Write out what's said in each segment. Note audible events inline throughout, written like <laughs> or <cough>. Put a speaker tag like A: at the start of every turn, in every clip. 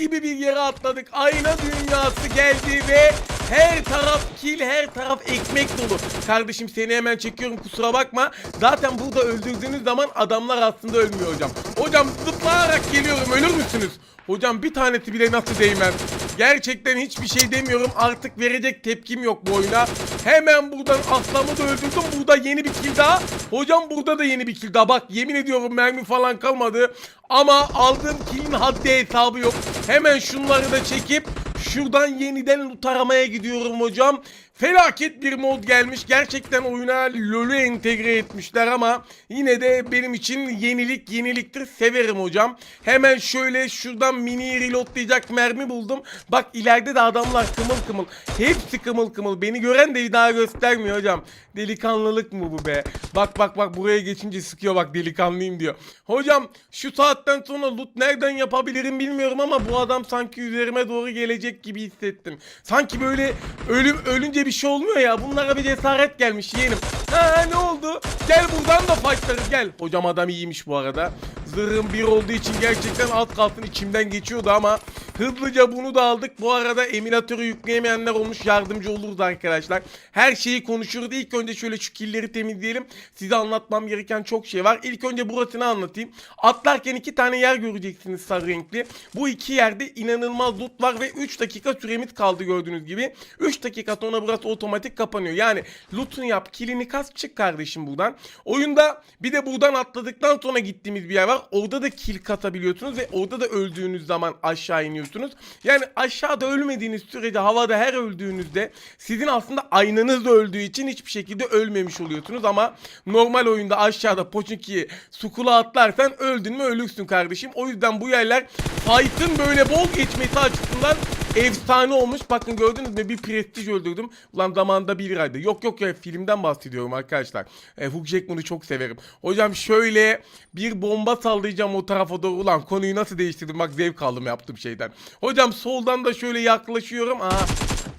A: gibi bir yere atladık. Ayna dünyası geldi ve her taraf kil, her taraf ekmek dolu. Kardeşim seni hemen çekiyorum kusura bakma. Zaten burada öldürdüğünüz zaman adamlar aslında ölmüyor hocam. Hocam zıplayarak geliyorum ölür müsünüz? Hocam bir tanesi bile nasıl değmez. Gerçekten hiçbir şey demiyorum. Artık verecek tepkim yok bu oyuna. Hemen buradan aslamı da öldürdüm. Burada yeni bir kill daha. Hocam burada da yeni bir kill daha. Bak yemin ediyorum mermi falan kalmadı. Ama aldığım killin haddi hesabı yok. Hemen şunları da çekip şuradan yeniden loot aramaya gidiyorum hocam. Felaket bir mod gelmiş. Gerçekten oyuna LoL'ü entegre etmişler ama yine de benim için yenilik yeniliktir. Severim hocam. Hemen şöyle şuradan mini reloadlayacak mermi buldum. Bak ileride de adamlar kımıl kımıl. Hepsi kımıl kımıl. Beni gören de bir daha göstermiyor hocam. Delikanlılık mı bu be? Bak bak bak buraya geçince sıkıyor bak delikanlıyım diyor. Hocam şu saatten sonra loot nereden yapabilirim bilmiyorum ama bu adam sanki üzerime doğru gelecek gibi hissettim. Sanki böyle ölüm ölünce bir şey olmuyor ya. Bunlara bir cesaret gelmiş yeğenim. Ha ne oldu? Gel buradan da fightlarız gel. Hocam adam iyiymiş bu arada. Zırhım bir olduğu için gerçekten alt kalsın içimden geçiyordu ama hızlıca bunu da aldık. Bu arada eminatörü yükleyemeyenler olmuş yardımcı oluruz arkadaşlar. Her şeyi konuşuruz. İlk önce şöyle şu killeri temizleyelim. Size anlatmam gereken çok şey var. İlk önce burasını anlatayım. Atlarken iki tane yer göreceksiniz sarı renkli. Bu iki yerde inanılmaz loot var ve 3 dakika süremiz kaldı gördüğünüz gibi. 3 dakika sonra burası otomatik kapanıyor. Yani loot'unu yap, kilini kas, çık kardeşim buradan. Oyunda bir de buradan atladıktan sonra gittiğimiz bir yer var. Orada da kill katabiliyorsunuz ve orada da öldüğünüz zaman aşağı iniyorsunuz. Yani aşağıda ölmediğiniz sürece havada her öldüğünüzde sizin aslında aynanız da öldüğü için hiçbir şekilde ölmemiş oluyorsunuz ama normal oyunda aşağıda Pochinki'yi sukula atlarsan öldün mü ölürsün kardeşim. O yüzden bu yerler fight'ın böyle bol geçmesi açısından efsane olmuş. Bakın gördünüz mü bir prestij öldürdüm. Ulan zamanında bir liraydı. Yok yok ya filmden bahsediyorum arkadaşlar. E, Hugh Jackman'ı çok severim. Hocam şöyle bir bomba sallayacağım o tarafa doğru. Ulan konuyu nasıl değiştirdim bak zevk aldım yaptığım şeyden. Hocam soldan da şöyle yaklaşıyorum. Aa,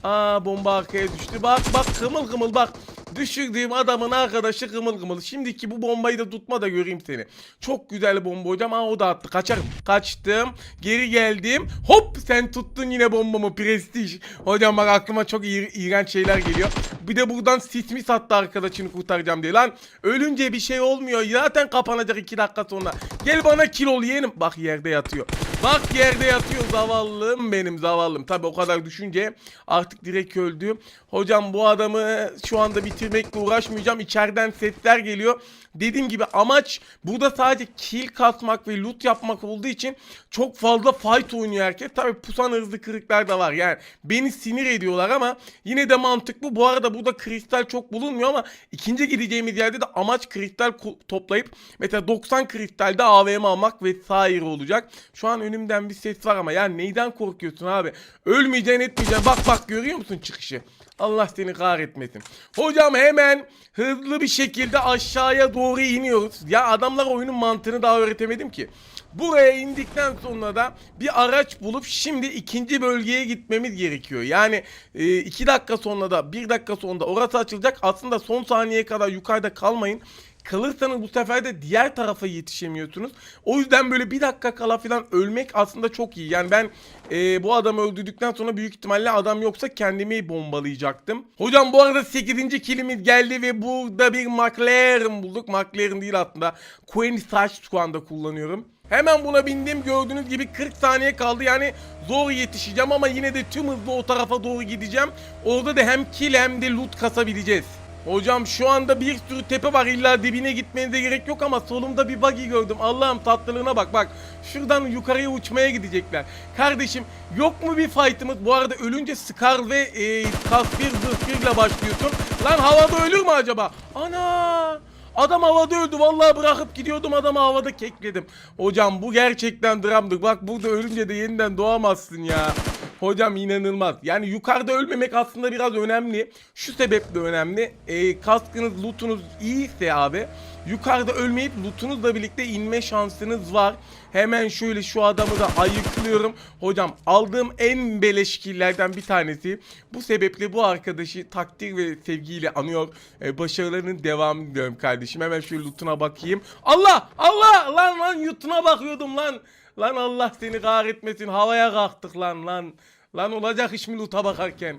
A: aa bomba arkaya düştü. Bak bak kımıl kımıl bak. Düşürdüğüm adamın arkadaşı kımıl kımıl. Şimdiki bu bombayı da tutma da göreyim seni. Çok güzel bomba hocam. Aa o da attı. Kaçarım. Kaçtım. Geri geldim. Hop sen tuttun yine bombamı. Prestij. Hocam bak aklıma çok iğ- iğrenç şeyler geliyor. Bir de buradan sismi sattı arkadaşını kurtaracağım diye. Lan ölünce bir şey olmuyor. Zaten kapanacak iki dakika sonra. Gel bana kill ol yeğenim. Bak yerde yatıyor. Bak yerde yatıyor zavallım benim zavallım. Tabi o kadar düşünce artık direkt öldü. Hocam bu adamı şu anda bitirmekle uğraşmayacağım. İçeriden sesler geliyor. Dediğim gibi amaç burada sadece kill kasmak ve loot yapmak olduğu için çok fazla fight oynuyor herkes. Tabi pusan hızlı kırıklar da var. Yani beni sinir ediyorlar ama yine de mantıklı. Bu arada burada kristal çok bulunmuyor ama ikinci gideceğimiz yerde de amaç kristal toplayıp mesela 90 kristalde AVM almak vesaire olacak. Şu an önümden bir ses var ama ya neyden korkuyorsun abi? Ölmeyeceksin etmeyeceksin. Bak bak görüyor musun çıkışı? Allah seni kahretmesin. Hocam hemen hızlı bir şekilde aşağıya doğru iniyoruz. Ya adamlar oyunun mantığını daha öğretemedim ki. Buraya indikten sonra da bir araç bulup şimdi ikinci bölgeye gitmemiz gerekiyor. Yani e, iki dakika sonra da bir dakika sonra da orası açılacak. Aslında son saniyeye kadar yukarıda kalmayın. Kalırsanız bu sefer de diğer tarafa yetişemiyorsunuz. O yüzden böyle bir dakika kala falan ölmek aslında çok iyi. Yani ben e, bu adamı öldürdükten sonra büyük ihtimalle adam yoksa kendimi bombalayacaktım. Hocam bu arada 8. kilimiz geldi ve burada bir McLaren bulduk. McLaren değil aslında. Queen Sash şu anda kullanıyorum. Hemen buna bindim gördüğünüz gibi 40 saniye kaldı yani zor yetişeceğim ama yine de tüm hızla o tarafa doğru gideceğim. Orada da hem kill hem de loot kasabileceğiz. Hocam şu anda bir sürü tepe var illa dibine gitmenize gerek yok ama solumda bir buggy gördüm. Allah'ım tatlılığına bak bak. Şuradan yukarıya uçmaya gidecekler. Kardeşim yok mu bir fight'ımız? Bu arada ölünce Scar ve e, Kasper Zırhgir'le başlıyorsun. Lan havada ölür mü acaba? Ana! Adam havada öldü. Vallahi bırakıp gidiyordum adamı havada kekledim. Hocam bu gerçekten dramdır. Bak burada ölünce de yeniden doğamazsın ya. Hocam inanılmaz. Yani yukarıda ölmemek aslında biraz önemli. Şu sebeple önemli. E, kaskınız, lootunuz iyiyse abi yukarıda ölmeyip lootunuzla birlikte inme şansınız var. Hemen şöyle şu adamı da ayıklıyorum. Hocam aldığım en beleş killlerden bir tanesi. Bu sebeple bu arkadaşı takdir ve sevgiyle anıyor. E, başarılarının devamını diliyorum kardeşim. Hemen şöyle lootuna bakayım. Allah! Allah! Lan lan lootuna bakıyordum lan. Lan Allah seni kahretmesin. Havaya kalktık lan lan. Lan olacak iş mi loot'a bakarken.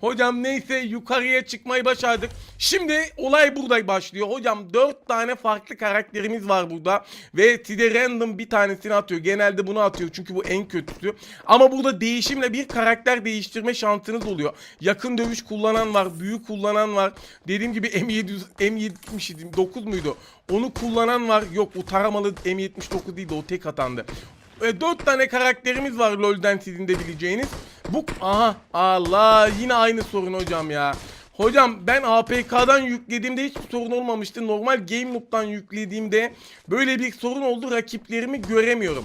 A: Hocam neyse yukarıya çıkmayı başardık. Şimdi olay burada başlıyor. Hocam 4 tane farklı karakterimiz var burada. Ve size random bir tanesini atıyor. Genelde bunu atıyor çünkü bu en kötüsü. Ama burada değişimle bir karakter değiştirme şansınız oluyor. Yakın dövüş kullanan var. Büyü kullanan var. Dediğim gibi M700, M79 9 muydu? Onu kullanan var. Yok o taramalı M79 değildi o tek atandı. E, 4 tane karakterimiz var LoL'den sizin de bileceğiniz. Bu aha Allah yine aynı sorun hocam ya. Hocam ben APK'dan yüklediğimde hiçbir sorun olmamıştı. Normal Game Loop'tan yüklediğimde böyle bir sorun oldu. Rakiplerimi göremiyorum.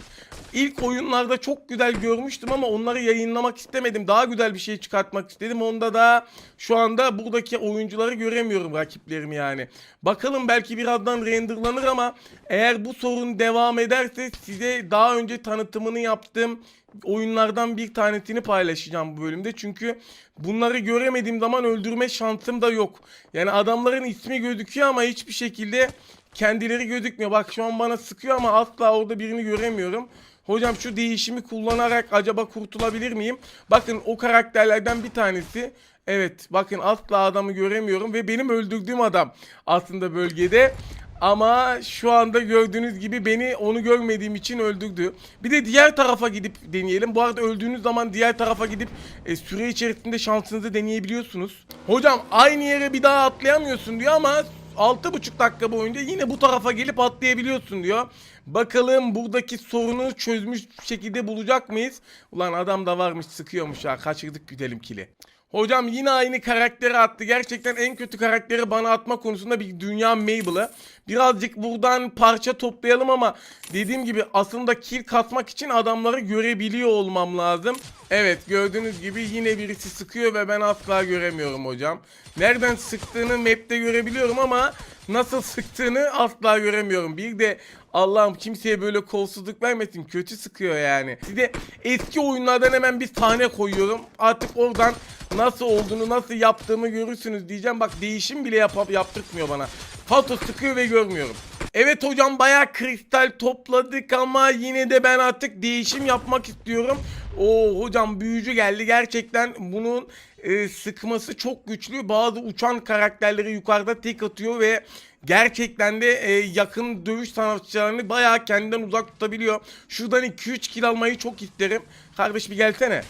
A: İlk oyunlarda çok güzel görmüştüm ama onları yayınlamak istemedim. Daha güzel bir şey çıkartmak istedim. Onda da şu anda buradaki oyuncuları göremiyorum rakiplerimi yani. Bakalım belki birazdan renderlanır ama eğer bu sorun devam ederse size daha önce tanıtımını yaptığım oyunlardan bir tanesini paylaşacağım bu bölümde. Çünkü bunları göremediğim zaman öldürme şansım da yok. Yani adamların ismi gözüküyor ama hiçbir şekilde kendileri gözükmüyor. Bak şu an bana sıkıyor ama asla orada birini göremiyorum. Hocam şu değişimi kullanarak acaba kurtulabilir miyim? Bakın o karakterlerden bir tanesi. Evet bakın asla adamı göremiyorum ve benim öldürdüğüm adam aslında bölgede. Ama şu anda gördüğünüz gibi beni onu görmediğim için öldürdü. Bir de diğer tarafa gidip deneyelim. Bu arada öldüğünüz zaman diğer tarafa gidip e, süre içerisinde şansınızı deneyebiliyorsunuz. Hocam aynı yere bir daha atlayamıyorsun diyor ama 6,5 dakika boyunca yine bu tarafa gelip atlayabiliyorsun diyor. Bakalım buradaki sorunu çözmüş şekilde bulacak mıyız? Ulan adam da varmış sıkıyormuş ya kaçırdık güdelim kili. Hocam yine aynı karakteri attı. Gerçekten en kötü karakteri bana atma konusunda bir dünya Mabel'ı. Birazcık buradan parça toplayalım ama dediğim gibi aslında kill katmak için adamları görebiliyor olmam lazım. Evet gördüğünüz gibi yine birisi sıkıyor ve ben asla göremiyorum hocam. Nereden sıktığını map'te görebiliyorum ama nasıl sıktığını asla göremiyorum. Bir de Allah'ım kimseye böyle kolsuzluk vermesin. Kötü sıkıyor yani. Size eski oyunlardan hemen bir sahne koyuyorum. Artık oradan nasıl olduğunu, nasıl yaptığımı görürsünüz diyeceğim. Bak değişim bile yap yaptırtmıyor bana. Fato sıkıyor ve görmüyorum. Evet hocam bayağı kristal topladık ama yine de ben artık değişim yapmak istiyorum. Oo hocam büyücü geldi. Gerçekten bunun e, sıkması çok güçlü. Bazı uçan karakterleri yukarıda tek atıyor ve gerçekten de e, yakın dövüş sanatçılarını bayağı kendinden uzak tutabiliyor. Şuradan 2-3 kill almayı çok isterim. Kardeş bir gelsene.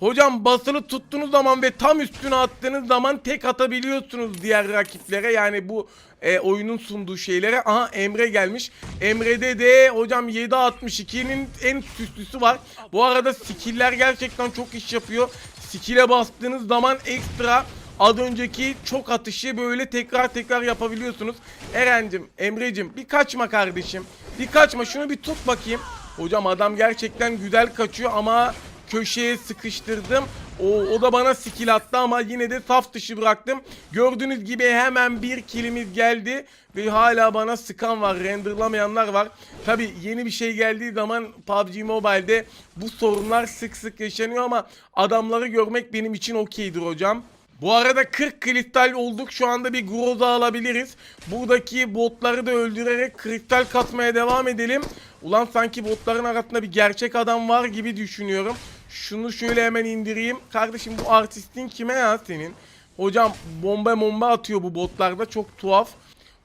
A: Hocam basılı tuttuğunuz zaman ve tam üstüne attığınız zaman tek atabiliyorsunuz diğer rakiplere. Yani bu e, oyunun sunduğu şeylere. Aha Emre gelmiş. Emre'de de hocam 7.62'nin en süslüsü var. Bu arada skill'ler gerçekten çok iş yapıyor. Skill'e bastığınız zaman ekstra az önceki çok atışı böyle tekrar tekrar yapabiliyorsunuz. Eren'cim, Emre'cim bir kaçma kardeşim. Bir kaçma şunu bir tut bakayım. Hocam adam gerçekten güzel kaçıyor ama köşeye sıkıştırdım. O, o da bana skill attı ama yine de saf dışı bıraktım. Gördüğünüz gibi hemen bir kilimiz geldi. Ve hala bana sıkan var. Renderlamayanlar var. Tabi yeni bir şey geldiği zaman PUBG Mobile'de bu sorunlar sık sık yaşanıyor ama adamları görmek benim için okeydir hocam. Bu arada 40 kristal olduk. Şu anda bir groza alabiliriz. Buradaki botları da öldürerek kristal katmaya devam edelim. Ulan sanki botların arasında bir gerçek adam var gibi düşünüyorum. Şunu şöyle hemen indireyim. Kardeşim bu artistin kime ya senin? Hocam bomba bomba atıyor bu botlarda. Çok tuhaf.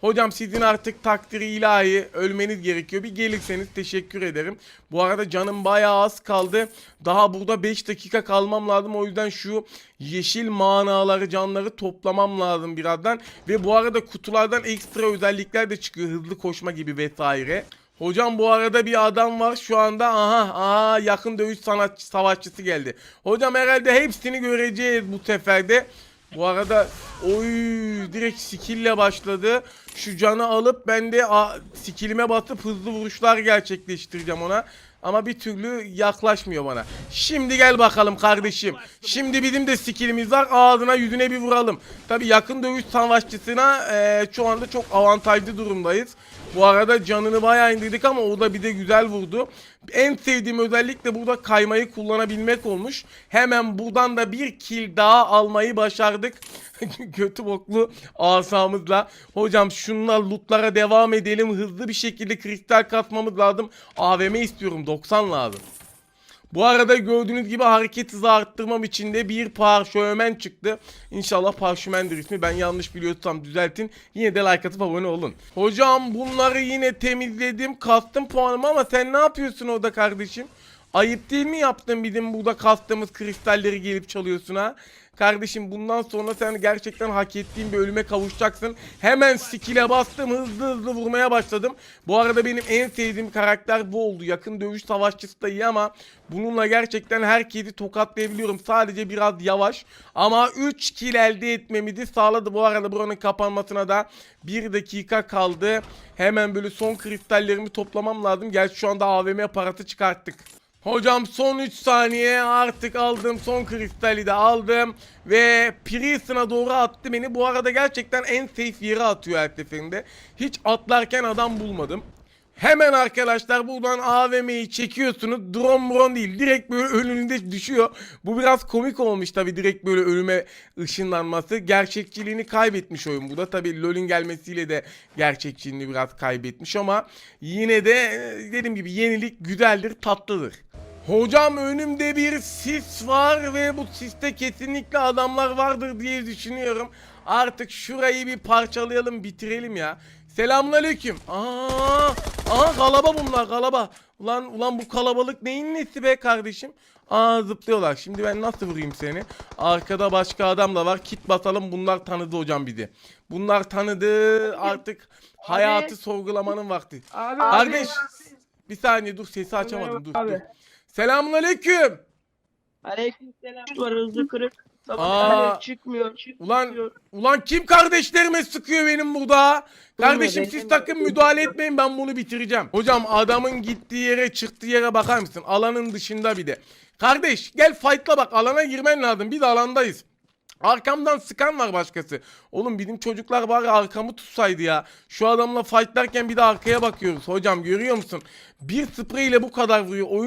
A: Hocam sizin artık takdiri ilahi ölmeniz gerekiyor. Bir gelirseniz teşekkür ederim. Bu arada canım bayağı az kaldı. Daha burada 5 dakika kalmam lazım. O yüzden şu yeşil manaları canları toplamam lazım birazdan. Ve bu arada kutulardan ekstra özellikler de çıkıyor. Hızlı koşma gibi vesaire. Hocam bu arada bir adam var şu anda aha aha yakın dövüş sanatçı savaşçısı geldi. Hocam herhalde hepsini göreceğiz bu seferde. Bu arada oy direkt skill'le başladı. Şu canı alıp ben de a, skill'ime basıp hızlı vuruşlar gerçekleştireceğim ona. Ama bir türlü yaklaşmıyor bana. Şimdi gel bakalım kardeşim. Şimdi bizim de skillimiz var. Ağzına yüzüne bir vuralım. Tabi yakın dövüş savaşçısına e, şu anda çok avantajlı durumdayız. Bu arada canını bayağı indirdik ama o da bir de güzel vurdu. En sevdiğim özellik de burada kaymayı kullanabilmek olmuş. Hemen buradan da bir kill daha almayı başardık. <laughs> Kötü boklu asamızla. Hocam şunlar lootlara devam edelim. Hızlı bir şekilde kristal kasmamız lazım. AVM istiyorum 90 lazım. Bu arada gördüğünüz gibi hareket hızı arttırmam için de bir parşömen çıktı. İnşallah parşömendir ismi. Ben yanlış biliyorsam düzeltin. Yine de like atıp abone olun. Hocam bunları yine temizledim. Kastım puanımı ama sen ne yapıyorsun orada kardeşim? Ayıp değil mi yaptın bizim burada kastığımız kristalleri gelip çalıyorsun ha? Kardeşim bundan sonra sen gerçekten hak ettiğin bir ölüme kavuşacaksın. Hemen skill'e bastım hızlı hızlı vurmaya başladım. Bu arada benim en sevdiğim karakter bu oldu. Yakın dövüş savaşçısı da iyi ama bununla gerçekten herkesi tokatlayabiliyorum. Sadece biraz yavaş ama 3 kill elde etmemizi sağladı. Bu arada buranın kapanmasına da 1 dakika kaldı. Hemen böyle son kristallerimi toplamam lazım. Gerçi şu anda AVM aparatı çıkarttık. Hocam son 3 saniye artık aldım son kristali de aldım ve Prison'a doğru attı beni. Bu arada gerçekten en safe yere atıyor her seferinde. Hiç atlarken adam bulmadım. Hemen arkadaşlar buradan AVM'yi çekiyorsunuz. Drone drone değil. Direkt böyle önünde düşüyor. Bu biraz komik olmuş tabi direkt böyle ölüme ışınlanması. Gerçekçiliğini kaybetmiş oyun bu da. Tabi LoL'ün gelmesiyle de gerçekçiliğini biraz kaybetmiş ama yine de e, dediğim gibi yenilik güzeldir, tatlıdır. Hocam önümde bir sis var ve bu siste kesinlikle adamlar vardır diye düşünüyorum. Artık şurayı bir parçalayalım bitirelim ya. Selamünaleyküm. Aa, aa galaba bunlar galaba. Ulan ulan bu kalabalık neyin nesi be kardeşim? Aa zıplıyorlar. Şimdi ben nasıl vurayım seni? Arkada başka adam da var. Kit basalım. Bunlar tanıdı hocam bizi. Bunlar tanıdı. Artık hayatı sorgulamanın vakti.
B: Abi,
A: Kardeş bir saniye dur sesi açamadım dur
B: Abi.
A: dur. Selamünaleyküm.
B: Aleykümselam. Var hızlı kırık.
A: Aa,
B: Aa, çıkmıyor. çıkmıyor.
A: Ulan ulan kim kardeşlerime sıkıyor benim burada? Kardeşim siz takım müdahale etmeyin ben bunu bitireceğim. Hocam adamın gittiği yere çıktığı yere bakar mısın? Alanın dışında bir de. Kardeş gel fightla bak alana girmen lazım. Biz alandayız. Arkamdan sıkan var başkası. Oğlum bizim çocuklar bari arkamı tutsaydı ya. Şu adamla fightlarken bir de arkaya bakıyoruz. Hocam görüyor musun? Bir sprey ile bu kadar vuruyor. Oyun